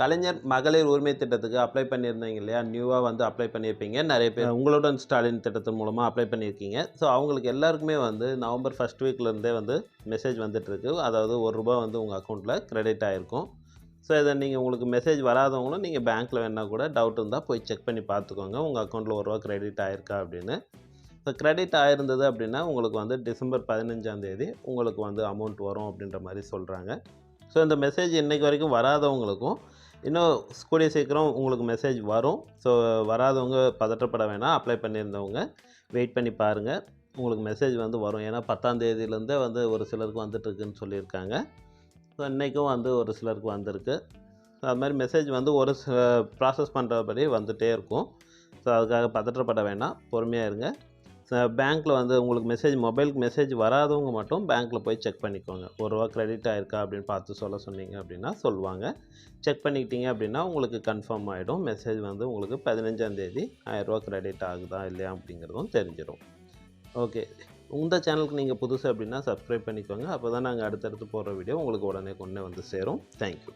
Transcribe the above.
கலைஞர் மகளிர் உரிமை திட்டத்துக்கு அப்ளை பண்ணியிருந்தீங்க இல்லையா? நியூவாக வந்து அப்ளை பண்ணியிருப்பீங்க. நிறைய பேர் உங்களுடன் ஸ்டாலின் திட்டத்தின் மூலமாக அப்ளை பண்ணியிருக்கீங்க. ஸோ அவங்களுக்கு எல்லாருக்குமே வந்து நவம்பர் ஃபஸ்ட் வீக்லேருந்தே வந்து மெசேஜ் வந்துட்டுருக்கு. அதாவது ஒரு ரூபா வந்து உங்கள் அக்கௌண்ட்டில் கிரெடிட் ஆகிருக்கும் ஸோ இதை நீங்கள் உங்களுக்கு மெசேஜ் வராதவங்களும் நீங்கள் பேங்க்கில் வேணால் கூட டவுட் இருந்தால் போய் செக் பண்ணி பார்த்துக்கோங்க. உங்கள் அக்கௌண்ட்டில் ஒரு ரூபா கிரெடிட் ஆயிருக்கா அப்படின்னு. ஸோ கிரெடிட் ஆயிருந்தது அப்படின்னா உங்களுக்கு வந்து டிசம்பர் பதினஞ்சாம் தேதி உங்களுக்கு வந்து அமௌண்ட் வரும் அப்படின்ற மாதிரி சொல்கிறாங்க ஸோ இந்த மெசேஜ் இன்றைக்கு வரைக்கும் வராதவங்களுக்கும் இன்னும் கூடிய சீக்கிரம் உங்களுக்கு மெசேஜ் வரும். ஸோ வராதவங்க பதற்றப்பட வேணாம். அப்ளை பண்ணியிருந்தவங்க வெயிட் பண்ணி பாருங்கள் உங்களுக்கு மெசேஜ் வந்து வரும். ஏன்னா பத்தாம் தேதியிலேருந்தே வந்து ஒரு சிலருக்கு வந்துட்டுருக்குன்னு சொல்லியிருக்காங்க. ஸோ இன்றைக்கும் வந்து ஒரு சிலருக்கு வந்திருக்கு. ஸோ அது மாதிரி மெசேஜ் வந்து ஒரு ப்ராசஸ் பண்ணுறபடி வந்துகிட்டே இருக்கும். ஸோ அதுக்காக பதற்றப்பட வேணாம். பொறுமையாக இருங்க. பேங்க்கில் வந்து உங்களுக்கு மெசேஜ் மொபைலுக்கு மெசேஜ் வராதவங்க மட்டும் பேங்க்கில் போய் செக் பண்ணிக்கோங்க. ஒரு ரூபா கிரெடிட் ஆயிருக்கா அப்படின்னு பார்த்து சொல்ல சொன்னீங்க அப்படின்னா சொல்லுவாங்க. செக் பண்ணிக்கிட்டீங்க அப்படின்னா உங்களுக்கு கன்ஃபார்ம் ஆகிடும் மெசேஜ் வந்து உங்களுக்கு பதினஞ்சாந்தேதி ஆயிரரூவா கிரெடிட் ஆகுதா இல்லையா அப்படிங்கிறதும் தெரிஞ்சிடும். ஓகே. இந்த சேனலுக்கு நீங்கள் புதுசு அப்படின்னா சப்ஸ்கிரைப் பண்ணிக்கோங்க. அப்போ தான் நாங்கள் அடுத்தடுத்து போடுற வீடியோ உங்களுக்கு உடனே கொண்டே வந்து சேரும். தேங்க்யூ